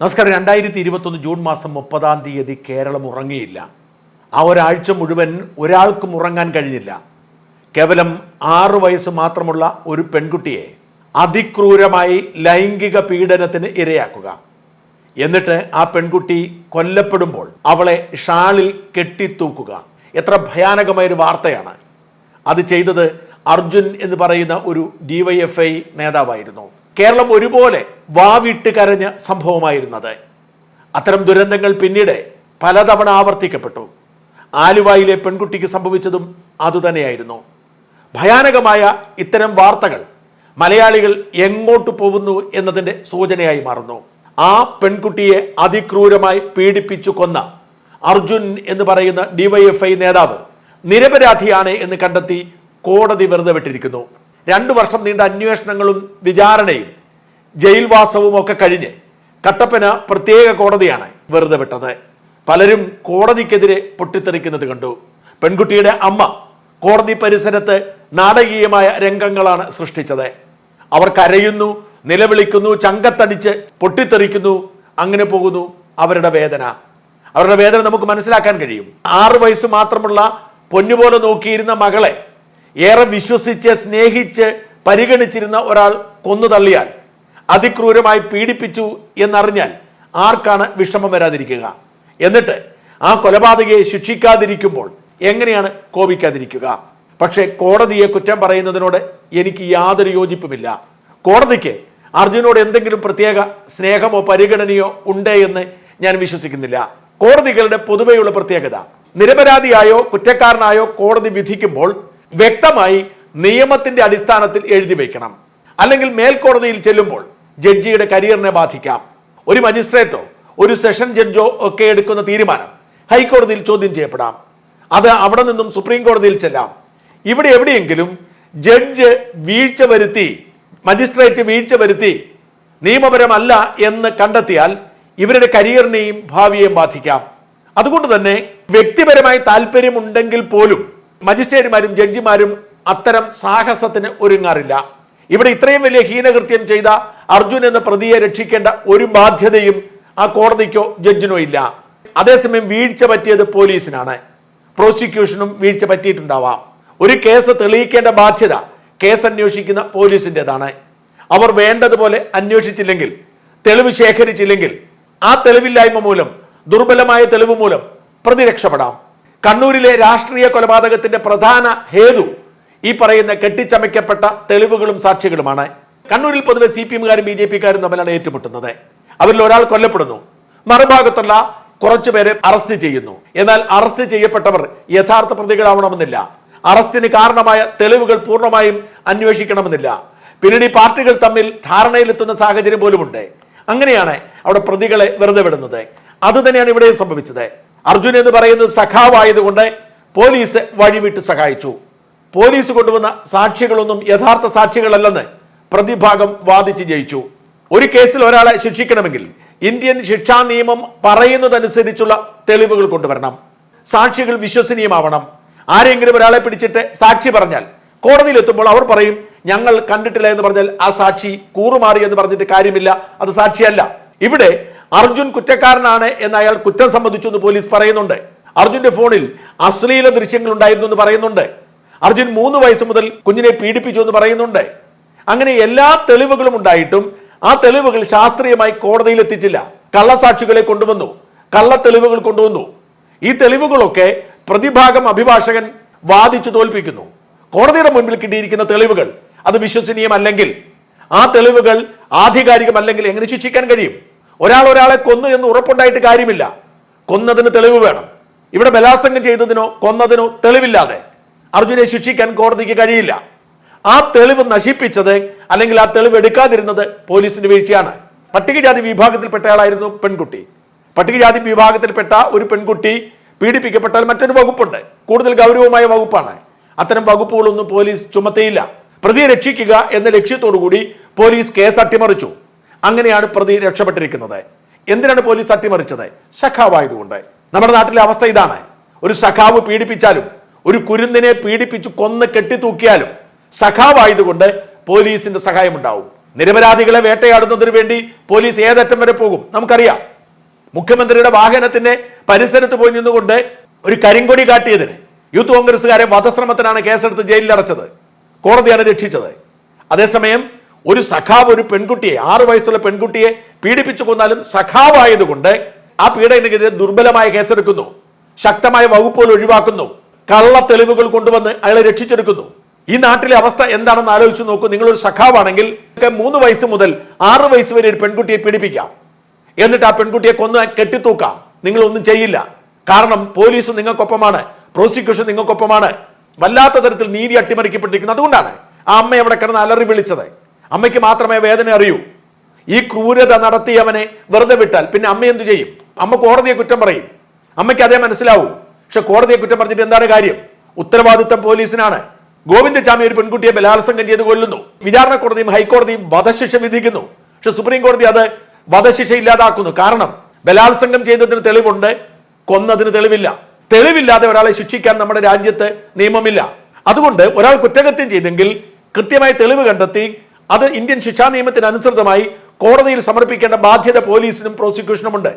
നമസ്കാരം. രണ്ടായിരത്തി ഇരുപത്തൊന്ന് ജൂൺ മാസം മുപ്പതാം തീയതി കേരളം ഉറങ്ങിയില്ല. ആ ഒരാഴ്ച മുഴുവൻ ഒരാൾക്കും ഉറങ്ങാൻ കഴിഞ്ഞില്ല. കേവലം ആറ് വയസ്സ് മാത്രമുള്ള ഒരു പെൺകുട്ടിയെ അതിക്രൂരമായി ലൈംഗിക പീഡനത്തിന് ഇരയാക്കുക. എന്നിട്ട് ആ പെൺകുട്ടി കൊല്ലപ്പെടുമ്പോൾ അവളെ ഷാളിൽ കെട്ടിത്തൂക്കുക. എത്ര ഭയാനകമായൊരു വാർത്തയാണ്. അത് ചെയ്തത് അർജുൻ എന്ന് പറയുന്ന ഒരു ഡിവൈഎഫ്ഐ നേതാവായിരുന്നു. കേരളം ഒരുപോലെ വാവിട്ട് കരഞ്ഞ സംഭവമായിരുന്നത്. അത്തരം ദുരന്തങ്ങൾ പിന്നീട് പലതവണ ആവർത്തിക്കപ്പെട്ടു. ആലുവായിലെ പെൺകുട്ടിക്ക് സംഭവിച്ചതും അതുതന്നെയായിരുന്നു. ഭയാനകമായ ഇത്തരം വാർത്തകൾ മലയാളികൾ എങ്ങോട്ട് പോകുന്നു എന്നതിന്റെ സൂചനയായി മാറുന്നു. ആ പെൺകുട്ടിയെ അതിക്രൂരമായി പീഡിപ്പിച്ചു കൊന്ന അർജുൻ എന്ന് പറയുന്ന ഡിവൈഎഫ്ഐ നേതാവ് നിരപരാധിയാണ് എന്ന് കണ്ടെത്തി കോടതി വെറുതെ വിട്ടിരിക്കുന്നു. രണ്ടു വർഷം നീണ്ട അന്വേഷണങ്ങളും വിചാരണയും ജയിൽവാസവും ഒക്കെ കഴിഞ്ഞ് കട്ടപ്പന പ്രത്യേക കോടതിയാണ് വെറുതെ വിട്ടത്. പലരും കോടതിക്കെതിരെ പൊട്ടിത്തെറിക്കുന്നത് കണ്ടു. പെൺകുട്ടിയുടെ അമ്മ കോടതി പരിസരത്ത് നാടകീയമായ രംഗങ്ങളാണ് സൃഷ്ടിച്ചത്. അവർ കരയുന്നു നിലവിളിക്കുന്നു ചങ്കത്തടിച്ച് പൊട്ടിത്തെറിക്കുന്നു അങ്ങനെ പോകുന്നു അവരുടെ വേദന. അവരുടെ വേദന നമുക്ക് മനസ്സിലാക്കാൻ കഴിയും. ആറ് വയസ്സ് മാത്രമുള്ള പൊന്നുപോലെ നോക്കിയിരുന്ന മകളെ ഏറെ വിശ്വസിച്ച് സ്നേഹിച്ച് പരിഗണിച്ചിരുന്ന ഒരാൾ കൊന്നു തള്ളിയാൽ അതിക്രൂരമായി പീഡിപ്പിച്ചു എന്നറിഞ്ഞാൽ ആർക്കാണ് വിഷമം വരാതിരിക്കുക? എന്നിട്ട് ആ കൊലപാതകയെ ശിക്ഷിക്കാതിരിക്കുമ്പോൾ എങ്ങനെയാണ് കോപിക്കാതിരിക്കുക? പക്ഷേ കോടതിയെ കുറ്റം പറയുന്നതിനോട് എനിക്ക് യാതൊരു യോജിപ്പുമില്ല. കോടതിക്ക് അർജുനോട് എന്തെങ്കിലും പ്രത്യേക സ്നേഹമോ പരിഗണനയോ ഉണ്ടേ എന്ന് ഞാൻ വിശ്വസിക്കുന്നില്ല. കോടതികളുടെ പൊതുവെയുള്ള പ്രത്യേകത നിരപരാധിയായോ കുറ്റക്കാരനായോ കോടതി വിധിക്കുമ്പോൾ വ്യക്തമായി നിയമത്തിന്റെ അടിസ്ഥാനത്തിൽ എഴുതി വയ്ക്കണം. അല്ലെങ്കിൽ മേൽക്കോടതിയിൽ ചെല്ലുമ്പോൾ ജഡ്ജിയുടെ കരിയറിനെ ബാധിക്കാം. ഒരു മജിസ്ട്രേറ്റോ ഒരു സെഷൻ ജഡ്ജോ ഒക്കെ എടുക്കുന്ന തീരുമാനം ഹൈക്കോടതിയിൽ ചോദ്യം ചെയ്യപ്പെടാം. അത് അവിടെ നിന്നും സുപ്രീം കോടതിയിൽ ചെല്ലാം. ഇവിടെ എവിടെയെങ്കിലും ജഡ്ജ് വീഴ്ച വരുത്തി മജിസ്ട്രേറ്റ് വീഴ്ച വരുത്തി നിയമപരമല്ല എന്ന് കണ്ടെത്തിയാൽ ഇവരുടെ കരിയറിനെയും ഭാവിയെയും ബാധിക്കാം. അതുകൊണ്ട് തന്നെ വ്യക്തിപരമായി താല്പര്യമുണ്ടെങ്കിൽ പോലും മജിസ്ട്രേറ്റുമാരും ജഡ്ജിമാരും അത്തരം സാഹസത്തിന് ഒരുങ്ങാറില്ല. ഇവിടെ ഇത്രയും വലിയ ഹീനകൃത്യം ചെയ്ത അർജുൻ എന്ന പ്രതിയെ രക്ഷിക്കേണ്ട ഒരു ബാധ്യതയും ആ കോടതിക്കോ ജഡ്ജിനോ ഇല്ല. അതേസമയം വീഴ്ച പറ്റിയത് പോലീസിനാണ്. പ്രോസിക്യൂഷനും വീഴ്ച പറ്റിയിട്ടുണ്ടാവാം. ഒരു കേസ് തെളിയിക്കേണ്ട ബാധ്യത കേസ് അന്വേഷിക്കുന്ന പോലീസിന്റെതാണ്. അവർ വേണ്ടതുപോലെ അന്വേഷിച്ചില്ലെങ്കിൽ തെളിവ് ശേഖരിച്ചില്ലെങ്കിൽ ആ തെളിവില്ലായ്മ മൂലം ദുർബലമായ തെളിവ് മൂലം പ്രതി രക്ഷപ്പെടാം കണ്ണൂരിലെ രാഷ്ട്രീയ കൊലപാതകത്തിന്റെ പ്രധാന ഹേതു ഈ പറയുന്ന കെട്ടിച്ചമയ്ക്കപ്പെട്ട തെളിവുകളും സാക്ഷികളുമാണ്. കണ്ണൂരിൽ പൊതുവെ സി പി എമ്മുകാരും ബി ജെ പിക്കാരും തമ്മിലാണ് ഏറ്റുമുട്ടുന്നത്. അവരിൽ ഒരാൾ കൊല്ലപ്പെടുന്നു. മറുഭാഗത്തുള്ള കുറച്ചുപേരെ അറസ്റ്റ് ചെയ്യുന്നു. എന്നാൽ അറസ്റ്റ് ചെയ്യപ്പെട്ടവർ യഥാർത്ഥ പ്രതികളാവണമെന്നില്ല. അറസ്റ്റിന് കാരണമായ തെളിവുകൾ പൂർണമായും അന്വേഷിക്കണമെന്നില്ല. പിന്നീട് ഈ പാർട്ടികൾ തമ്മിൽ ധാരണയിലെത്തുന്ന സാഹചര്യം പോലുമുണ്ട്. അങ്ങനെയാണ് അവിടെ പ്രതികളെ വെറുതെ വിടുന്നത്. അത് തന്നെയാണ് ഇവിടെയും സംഭവിച്ചത്. അർജുൻ എന്ന് പറയുന്നത് സഖാവായതുകൊണ്ട് പോലീസ് വഴിവിട്ട് സഹായിച്ചു. പോലീസ് കൊണ്ടുവന്ന സാക്ഷികളൊന്നും യഥാർത്ഥ സാക്ഷികളല്ലെന്ന് പ്രതിഭാഗം വാദിച്ച് ജയിച്ചു. ഒരു കേസിൽ ഒരാളെ ശിക്ഷിക്കണമെങ്കിൽ ഇന്ത്യൻ ശിക്ഷാ നിയമം പറയുന്നതനുസരിച്ചുള്ള തെളിവുകൾ കൊണ്ടുവരണം. സാക്ഷികൾ വിശ്വസനീയമാവണം. ആരെങ്കിലും ഒരാളെ പിടിച്ചിട്ട് സാക്ഷി പറഞ്ഞാൽ കോടതിയിൽ എത്തുമ്പോൾ അവർ പറയും ഞങ്ങൾ കണ്ടിട്ടില്ല എന്ന് പറഞ്ഞാൽ ആ സാക്ഷി കൂറുമാറി എന്ന് പറഞ്ഞിട്ട് കാര്യമില്ല. അത് സാക്ഷിയല്ല. ഇവിടെ അർജുൻ കുറ്റക്കാരനാണ് എന്ന് അയാൾ കുറ്റം സംബന്ധിച്ചു എന്ന് പോലീസ് പറയുന്നുണ്ട്. അർജുന്റെ ഫോണിൽ അശ്ലീല ദൃശ്യങ്ങൾ ഉണ്ടായിരുന്നു എന്ന് പറയുന്നുണ്ട്. അർജുൻ മൂന്ന് വയസ്സ് മുതൽ കുഞ്ഞിനെ പീഡിപ്പിച്ചു എന്ന് പറയുന്നുണ്ട്. അങ്ങനെ എല്ലാ തെളിവുകളും ഉണ്ടായിട്ടും ആ തെളിവുകൾ ശാസ്ത്രീയമായി കോടതിയിൽ എത്തിച്ചില്ല. കള്ളസാക്ഷികളെ കൊണ്ടുവന്നു. കള്ള തെളിവുകൾ കൊണ്ടുവന്നു. ഈ തെളിവുകളൊക്കെ പ്രതിഭാഗം അഭിഭാഷകൻ വാദിച്ചു തോൽപ്പിക്കുന്നു. കോടതിയുടെ മുൻപിൽ കിട്ടിയിരിക്കുന്ന തെളിവുകൾ അത് വിശ്വസനീയമല്ലെങ്കിൽ ആ തെളിവുകൾ ആധികാരികമല്ലെങ്കിൽ എങ്ങനെ ശിക്ഷിക്കാൻ കഴിയും? ഒരാൾ ഒരാളെ കൊന്നു എന്ന് ഉറപ്പുണ്ടായിട്ട് കാര്യമില്ല. കൊന്നതിന് തെളിവ് വേണം. ഇവിടെ ബലാത്സംഗം ചെയ്തതിനോ കൊന്നതിനോ തെളിവില്ലാതെ. അർജുനെ ശിക്ഷിക്കാൻ കോടതിക്ക് കഴിയില്ല. ആ തെളിവ് നശിപ്പിച്ചത് അല്ലെങ്കിൽ ആ തെളിവ് എടുക്കാതിരുന്നത് പോലീസിന്റെ വീഴ്ചയാണ്. പട്ടികജാതി വിഭാഗത്തിൽപ്പെട്ടയാളായിരുന്നു പെൺകുട്ടി. പട്ടികജാതി വിഭാഗത്തിൽപ്പെട്ട ഒരു പെൺകുട്ടി പീഡിപ്പിക്കപ്പെട്ടാൽ മറ്റൊരു വകുപ്പുണ്ട്. കൂടുതൽ ഗൗരവമായ വകുപ്പാണ്. അത്തരം വകുപ്പുകളൊന്നും പോലീസ് ചുമത്തിയില്ല. പ്രതിയെ രക്ഷിക്കുക എന്ന ലക്ഷ്യത്തോടു കൂടി പോലീസ് കേസ് അട്ടിമറിച്ചു. അങ്ങനെയാണ് പ്രതി രക്ഷപ്പെട്ടിരിക്കുന്നത്. എന്തിനാണ് പോലീസ് അട്ടിമറിച്ചത്? സഖാവായതുകൊണ്ട് നമ്മുടെ നാട്ടിലെ അവസ്ഥ ഇതാണ്. ഒരു സഖാവ് പീഡിപ്പിച്ചാലും ഒരു കുരുന്നിനെ പീഡിപ്പിച്ചു കൊന്ന് കെട്ടിത്തൂക്കിയാലും സഖാവായതുകൊണ്ട് പോലീസിന്റെ സഹായം ഉണ്ടാവും നിരപരാധികളെ വേട്ടയാടുന്നതിന് വേണ്ടി പോലീസ് ഏതറ്റം വരെ പോകും നമുക്കറിയാം. മുഖ്യമന്ത്രിയുടെ വാഹനത്തിന്റെ പരിസരത്ത് പോയി നിന്നുകൊണ്ട് ഒരു കരിങ്കൊടി കാട്ടിയതിന് യൂത്ത് കോൺഗ്രസ്സുകാരെ വധശ്രമത്തിനാണ് കേസെടുത്ത് ജയിലിൽ അടച്ചത് കോടതിയാണ് രക്ഷിച്ചത്. അതേസമയം ഒരു സഖാവ് ഒരു പെൺകുട്ടിയെ ആറു വയസ്സുള്ള പെൺകുട്ടിയെ പീഡിപ്പിച്ചു കൊന്നാലും സഖാവായതുകൊണ്ട് ആ പീഡനക്കെതിരെ ദുർബലമായ കേസെടുക്കുന്നു ശക്തമായ വകുപ്പുകൾ ഒഴിവാക്കുന്നു. കള്ള തെളിവുകൾ കൊണ്ടുവന്ന് അയാളെ രക്ഷിച്ചെടുക്കുന്നു. ഈ നാട്ടിലെ അവസ്ഥ എന്താണെന്ന് ആലോചിച്ച് നോക്കൂ. നിങ്ങളൊരു സഖാവാണെങ്കിൽ മൂന്ന് വയസ്സ് മുതൽ ആറ് വയസ്സ് വരെ ഒരു പെൺകുട്ടിയെ പീഡിപ്പിക്കാം. എന്നിട്ട് ആ പെൺകുട്ടിയെ കൊന്ന് കെട്ടിത്തൂക്കാം. നിങ്ങൾ ഒന്നും ചെയ്യില്ല. കാരണം പോലീസ് നിങ്ങൾക്കൊപ്പമാണ്. പ്രോസിക്യൂഷൻ നിങ്ങൾക്കൊപ്പമാണ്. വല്ലാത്ത തരത്തിൽ നീതി അട്ടിമറിക്കപ്പെട്ടിരിക്കുന്നത് അതുകൊണ്ടാണ് ആ അമ്മ അവിടെ കിടന്ന് അലറി വിളിച്ചത്. അമ്മയ്ക്ക് മാത്രമേ വേദന അറിയൂ. ഈ ക്രൂരത നടത്തിയവനെ വെറുതെ വിട്ടാൽ പിന്നെ അമ്മ എന്തു ചെയ്യും? അമ്മ കോടതിയെ കുറ്റം പറയും. അമ്മയ്ക്ക് അതേ മനസ്സിലാവൂ. പക്ഷെ കോടതിയെ കുറ്റം പറഞ്ഞിട്ട് എന്താണ് കാര്യം? ഉത്തരവാദിത്തം പോലീസിനാണ്. ഗോവിന്ദചാമി ഒരു പെൺകുട്ടിയെ ബലാത്സംഗം ചെയ്ത് കൊല്ലുന്നു. വിചാരണ കോടതിയും ഹൈക്കോടതിയും വധശിക്ഷ വിധിക്കുന്നു. പക്ഷെ സുപ്രീം കോടതി അത് വധശിക്ഷ ഇല്ലാതാക്കുന്നു. കാരണം ബലാത്സംഗം ചെയ്തതിന് തെളിവുണ്ട് കൊന്നതിന് തെളിവില്ല. തെളിവില്ലാതെ ഒരാളെ ശിക്ഷിക്കാൻ നമ്മുടെ രാജ്യത്ത് നിയമമില്ല. അതുകൊണ്ട് ഒരാൾ കുറ്റകൃത്യം ചെയ്തെങ്കിൽ കൃത്യമായി തെളിവ് കണ്ടെത്തി അത് ഇന്ത്യൻ ശിക്ഷാ നിയമത്തിന് അനുസൃതമായി കോടതിയിൽ സമർപ്പിക്കേണ്ട ബാധ്യത പോലീസിനും പ്രോസിക്യൂഷനുമുണ്ട്.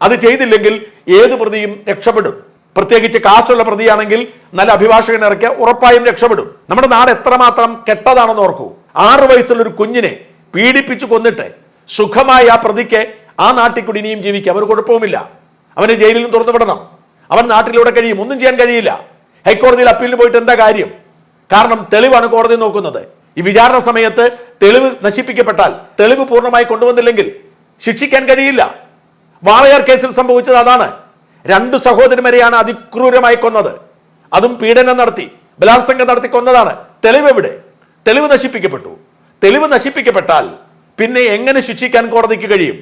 അത് ചെയ്തില്ലെങ്കിൽ ഏത് പ്രതിയും രക്ഷപ്പെടും. പ്രത്യേകിച്ച് കാശുള്ള പ്രതിയാണെങ്കിൽ നല്ല അഭിഭാഷകൻ ഇറക്കിയ ഉറപ്പായും രക്ഷപ്പെടും. നമ്മുടെ നാട് എത്രമാത്രം കെട്ടതാണെന്ന് ഓർക്കൂ. ആറു വയസ്സുള്ള ഒരു കുഞ്ഞിനെ പീഡിപ്പിച്ചു കൊന്നിട്ട് സുഖമായി ആ പ്രതിക്ക് ആ നാട്ടിൽ കൂടി ഇനിയും ജീവിക്കാം. ഒരു കുഴപ്പവുമില്ല. അവനെ ജയിലിലും തുറന്നു വിടണം. അവൻ നാട്ടിലൂടെ കഴിയും. ഒന്നും ചെയ്യാൻ കഴിയില്ല. ഹൈക്കോടതിയിൽ അപ്പീലിന് പോയിട്ട് എന്താ കാര്യം? കാരണം തെളിവാണ് കോടതി നോക്കുന്നത്. ഈ വിചാരണ സമയത്ത് തെളിവ് നശിപ്പിക്കപ്പെട്ടാൽ തെളിവ് പൂർണമായി കൊണ്ടുവന്നില്ലെങ്കിൽ ശിക്ഷിക്കാൻ കഴിയില്ല. വാളയാർ കേസിൽ സംഭവിച്ചത് അതാണ്. രണ്ട് സഹോദരിമാരെയാണ് അതിക്രൂരമായി കൊന്നത്. അതും പീഡനം നടത്തി ബലാത്സംഗം നടത്തി കൊന്നതാണ്. തെളിവ് എവിടെ? തെളിവ് നശിപ്പിക്കപ്പെട്ടു. തെളിവ് നശിപ്പിക്കപ്പെട്ടാൽ പിന്നെ എങ്ങനെ ശിക്ഷിക്കാൻ കോടതിക്ക് കഴിയും?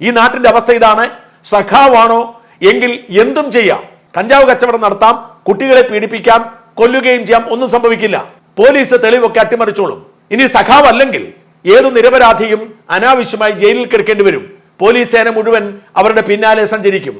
ഈ നാട്ടിന്റെ അവസ്ഥ ഇതാണ്. സഖാവാണോ? എങ്കിൽ എന്തും ചെയ്യാം. കഞ്ചാവ് കച്ചവടം നടത്താം കുട്ടികളെ പീഡിപ്പിക്കാം കൊല്ലുകയും ചെയ്യാം ഒന്നും സംഭവിക്കില്ല. പോലീസ് തെളിവൊക്കെ അട്ടിമറിച്ചോളും. ഇനി സഖാവ് അല്ലെങ്കിൽ ഏതു നിരപരാധിയും അനാവശ്യമായി ജയിലിൽ കിടക്കേണ്ടി വരും. പോലീസ് സേന മുഴുവൻ അവരുടെ പിന്നാലെ സഞ്ചരിക്കും.